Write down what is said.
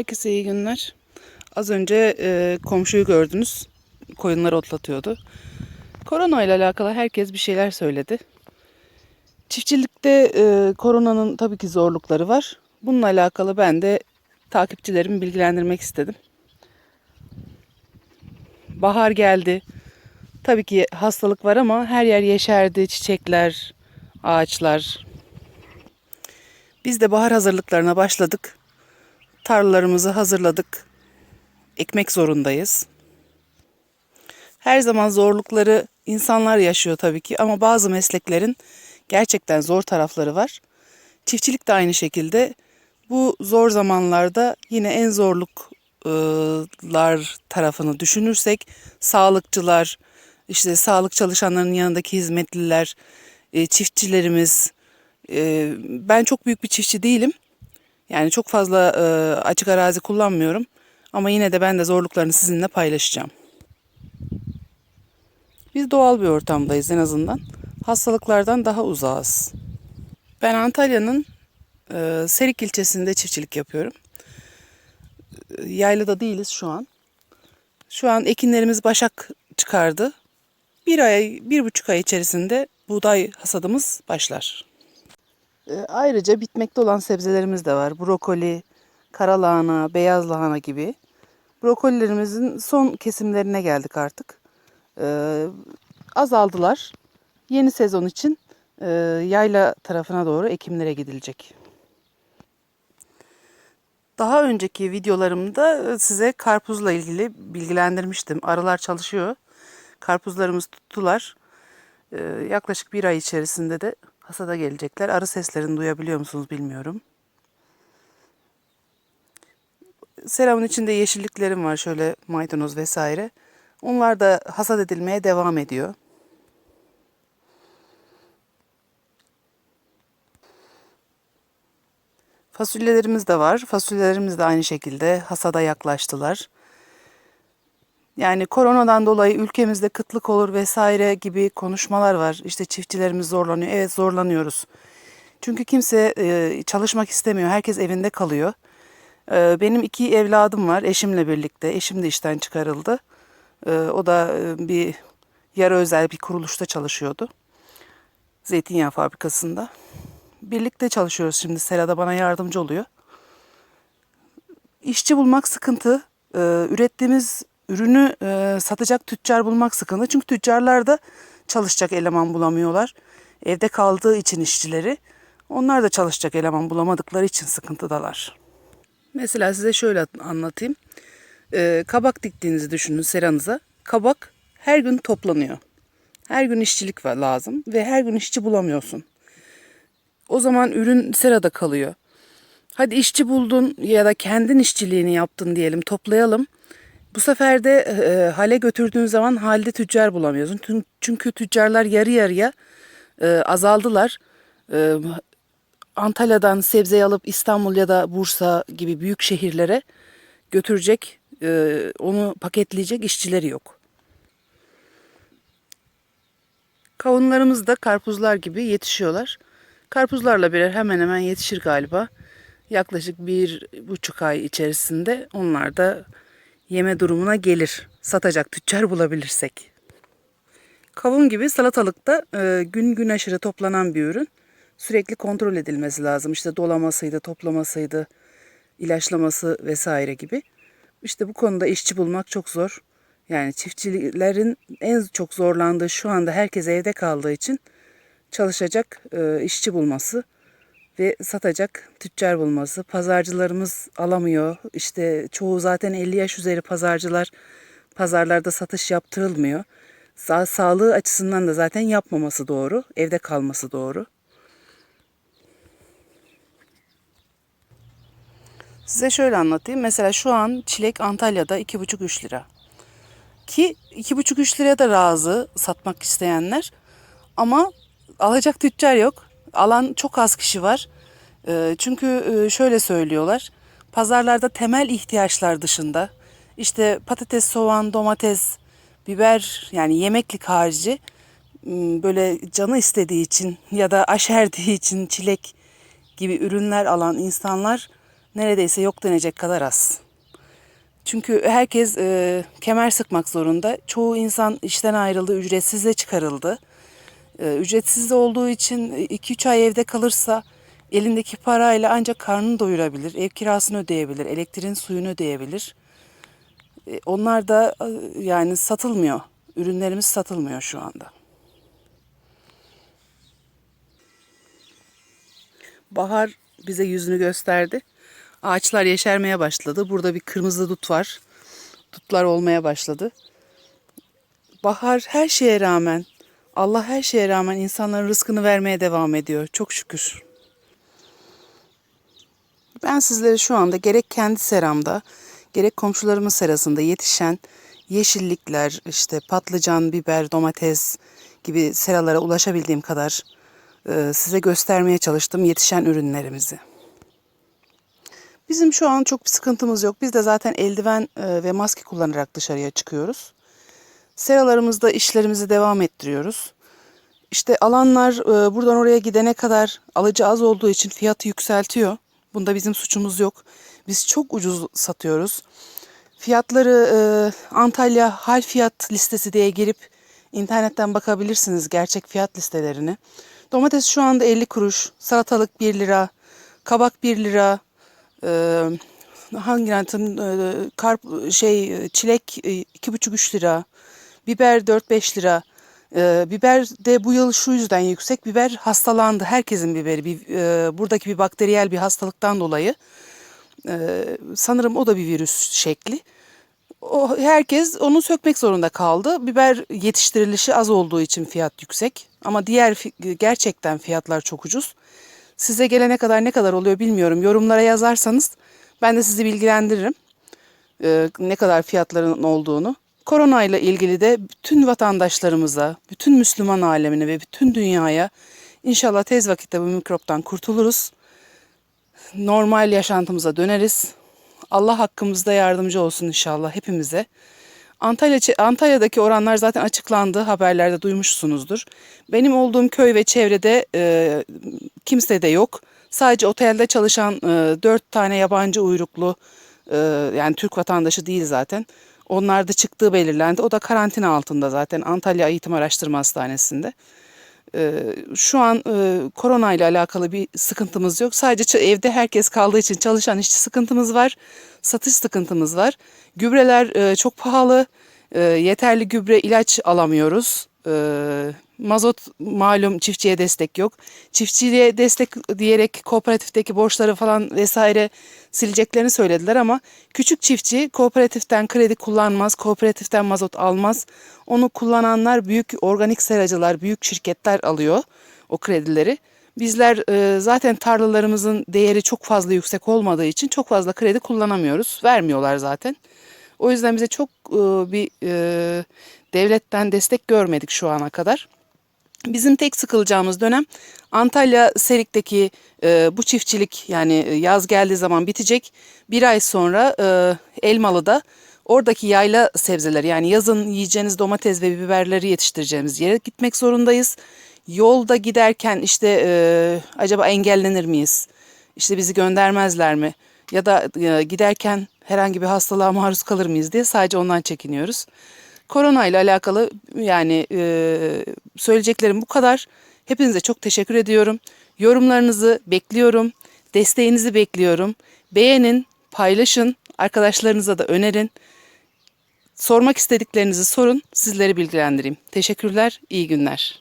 Herkese iyi günler. Az önce e, komşuyu gördünüz. Koyunları otlatıyordu. Korona ile alakalı herkes bir şeyler söyledi. Çiftçilikte e, koronanın tabii ki zorlukları var. Bununla alakalı ben de takipçilerimi bilgilendirmek istedim. Bahar geldi. Tabii ki hastalık var ama her yer yeşerdi. Çiçekler, ağaçlar. Biz de bahar hazırlıklarına başladık. Tarlalarımızı hazırladık. Ekmek zorundayız. Her zaman zorlukları insanlar yaşıyor tabii ki ama bazı mesleklerin gerçekten zor tarafları var. Çiftçilik de aynı şekilde. Bu zor zamanlarda yine en zorluklar tarafını düşünürsek sağlıkçılar, işte sağlık çalışanlarının yanındaki hizmetliler, e, çiftçilerimiz. e, Ben çok büyük bir çiftçi değilim. Yani çok fazla e, açık arazi kullanmıyorum. Ama yine de ben de zorluklarını sizinle paylaşacağım. Biz doğal bir ortamdayız en azından. Hastalıklardan daha uzağız. Ben Antalya'nın e, Serik ilçesinde çiftçilik yapıyorum. E, Yaylada değiliz şu an. Şu an ekinlerimiz başak çıkardı. Bir ay, bir buçuk ay içerisinde buğday hasadımız başlar. E, Ayrıca bitmekte olan sebzelerimiz de var. Brokoli, kara lahana, beyaz lahana gibi. Brokolilerimizin son kesimlerine geldik artık. Ee, azaldılar. Yeni sezon için e, yayla tarafına doğru ekimlere gidilecek. Daha önceki videolarımda size karpuzla ilgili bilgilendirmiştim. Arılar çalışıyor. Karpuzlarımız tuttular. Ee, yaklaşık bir ay içerisinde de hasada gelecekler. Arı seslerini duyabiliyor musunuz bilmiyorum. Seramın içinde yeşilliklerim var şöyle maydanoz vesaire. Onlar da hasat edilmeye devam ediyor. Fasulyelerimiz de var. Fasulyelerimiz de aynı şekilde hasada yaklaştılar. Yani koronadan dolayı ülkemizde kıtlık olur vesaire gibi konuşmalar var. İşte çiftçilerimiz zorlanıyor. Evet zorlanıyoruz. Çünkü kimse e, çalışmak istemiyor. Herkes evinde kalıyor. E, benim iki evladım var eşimle birlikte. Eşim de işten çıkarıldı. E, o da bir yarı özel bir kuruluşta çalışıyordu. Zeytinyağı fabrikasında. Birlikte çalışıyoruz şimdi. Sera da bana yardımcı oluyor. İşçi bulmak sıkıntı. Ürettiğimiz ürünü e, satacak tüccar bulmak sıkıntı. Çünkü tüccarlar da çalışacak eleman bulamıyorlar. Evde kaldığı için işçileri. Onlar da çalışacak eleman bulamadıkları için sıkıntıdalar. Mesela size şöyle anlatayım. Ee, kabak diktiğinizi düşünün seranıza. Kabak her gün toplanıyor. Her gün işçilik var lazım ve her gün işçi bulamıyorsun. O zaman ürün serada kalıyor. Hadi işçi buldun ya da kendin işçiliğini yaptın diyelim toplayalım. Bu sefer de e, hale götürdüğün zaman halde tüccar bulamıyorsun. Çünkü tüccarlar yarı yarıya e, azaldılar. E, Antalya'dan sebzeyi alıp İstanbul ya da Bursa gibi büyük şehirlere götürecek, e, onu paketleyecek işçileri yok. Kavunlarımız da karpuzlar gibi yetişiyorlar. Karpuzlarla birer hemen hemen yetişir galiba. Yaklaşık bir buçuk ay içerisinde onlar da yeme durumuna gelir. Satacak tüccar bulabilirsek. Kavun gibi salatalık da e, gün gün aşırı toplanan bir ürün. Sürekli kontrol edilmesi lazım. İşte dolamasıydı, toplamasıydı, ilaçlaması vesaire gibi. İşte bu konuda işçi bulmak çok zor. Yani çiftçilerin en çok zorlandığı şu anda herkes evde kaldığı için çalışacak e, işçi bulması ve satacak tüccar bulması. Pazarcılarımız alamıyor. İşte çoğu zaten 50 yaş üzeri pazarcılar pazarlarda satış yaptırılmıyor. Sa- sağlığı açısından da zaten yapmaması doğru. Evde kalması doğru. Size şöyle anlatayım. Mesela şu an çilek Antalya'da 2,5-3 lira. Ki 2,5-3 liraya da razı satmak isteyenler. Ama alacak tüccar yok. Alan çok az kişi var. Ee, Çünkü e, şöyle söylüyorlar. Pazarlarda temel ihtiyaçlar dışında işte patates, soğan, domates, biber yani yemeklik harici böyle canı istediği için ya da aşerdiği için çilek gibi ürünler alan insanlar neredeyse yok denecek kadar az. Çünkü herkes e, kemer sıkmak zorunda. Çoğu insan işten ayrıldı, ücretsizle çıkarıldı. E, ücretsiz olduğu için 2-3 ay evde kalırsa elindeki parayla ancak karnını doyurabilir, ev kirasını ödeyebilir, elektriğin suyunu ödeyebilir. E, onlar da e, yani satılmıyor. Ürünlerimiz satılmıyor şu anda. Bahar bize yüzünü gösterdi. Ağaçlar yeşermeye başladı. Burada bir kırmızı dut var. Dutlar olmaya başladı. Bahar her şeye rağmen, Allah her şeye rağmen insanların rızkını vermeye devam ediyor. Çok şükür. Ben sizlere şu anda gerek kendi seramda, gerek komşularımın serasında yetişen yeşillikler, işte patlıcan, biber, domates gibi seralara ulaşabildiğim kadar e, size göstermeye çalıştım yetişen ürünlerimizi. Bizim şu an çok bir sıkıntımız yok. Biz de zaten eldiven e, ve maske kullanarak dışarıya çıkıyoruz. Seralarımızda işlerimizi devam ettiriyoruz. İşte alanlar e, buradan oraya gidene kadar alıcı az olduğu için fiyatı yükseltiyor. Bunda bizim suçumuz yok. Biz çok ucuz satıyoruz. Fiyatları e, Antalya hal fiyat listesi diye girip internetten bakabilirsiniz gerçek fiyat listelerini. Domates şu anda 50 kuruş, salatalık 1 lira, kabak 1 lira, e, hangi antım e, şey çilek e, 2,5-3 lira, biber 4-5 lira. E, biber de bu yıl şu yüzden yüksek. Biber hastalandı. Herkesin biberi. Bir, e, buradaki bir bakteriyel bir hastalıktan dolayı. E, sanırım o da bir virüs şekli. O, herkes onu sökmek zorunda kaldı. Biber yetiştirilişi az olduğu için fiyat yüksek. Ama diğer gerçekten fiyatlar çok ucuz. Size gelene kadar ne kadar oluyor bilmiyorum. Yorumlara yazarsanız ben de sizi bilgilendiririm. E, ne kadar fiyatların olduğunu. Korona ile ilgili de bütün vatandaşlarımıza, bütün Müslüman alemine ve bütün dünyaya inşallah tez vakitte bu mikroptan kurtuluruz. Normal yaşantımıza döneriz. Allah hakkımızda yardımcı olsun inşallah hepimize. Antalya, Antalya'daki oranlar zaten açıklandı. Haberlerde duymuşsunuzdur. Benim olduğum köy ve çevrede e, kimse de yok. Sadece otelde çalışan e, dört tane yabancı uyruklu e, yani Türk vatandaşı değil zaten. Onlar da çıktığı belirlendi. O da karantina altında zaten Antalya Eğitim Araştırma Hastanesi'nde. Ee, şu an e, korona ile alakalı bir sıkıntımız yok. Sadece evde herkes kaldığı için çalışan işçi sıkıntımız var. Satış sıkıntımız var. Gübreler e, çok pahalı. E, yeterli gübre ilaç alamıyoruz. Mazot malum çiftçiye destek yok. Çiftçiye destek diyerek kooperatifteki borçları falan vesaire sileceklerini söylediler ama küçük çiftçi kooperatiften kredi kullanmaz, kooperatiften mazot almaz. Onu kullananlar büyük organik seracılar, büyük şirketler alıyor o kredileri. Bizler e, zaten tarlalarımızın değeri çok fazla yüksek olmadığı için çok fazla kredi kullanamıyoruz. Vermiyorlar zaten. O yüzden bize çok e, bir e, devletten destek görmedik şu ana kadar. Bizim tek sıkılacağımız dönem Antalya Serik'teki e, bu çiftçilik yani e, yaz geldiği zaman bitecek. Bir ay sonra e, Elmalı'da oradaki yayla sebzeleri yani yazın yiyeceğiniz domates ve biberleri yetiştireceğimiz yere gitmek zorundayız. Yolda giderken işte e, acaba engellenir miyiz? İşte bizi göndermezler mi? Ya da e, giderken herhangi bir hastalığa maruz kalır mıyız diye sadece ondan çekiniyoruz. Korona ile alakalı yani e, söyleyeceklerim bu kadar. Hepinize çok teşekkür ediyorum. Yorumlarınızı bekliyorum. Desteğinizi bekliyorum. Beğenin, paylaşın, arkadaşlarınıza da önerin. Sormak istediklerinizi sorun, sizleri bilgilendireyim. Teşekkürler, iyi günler.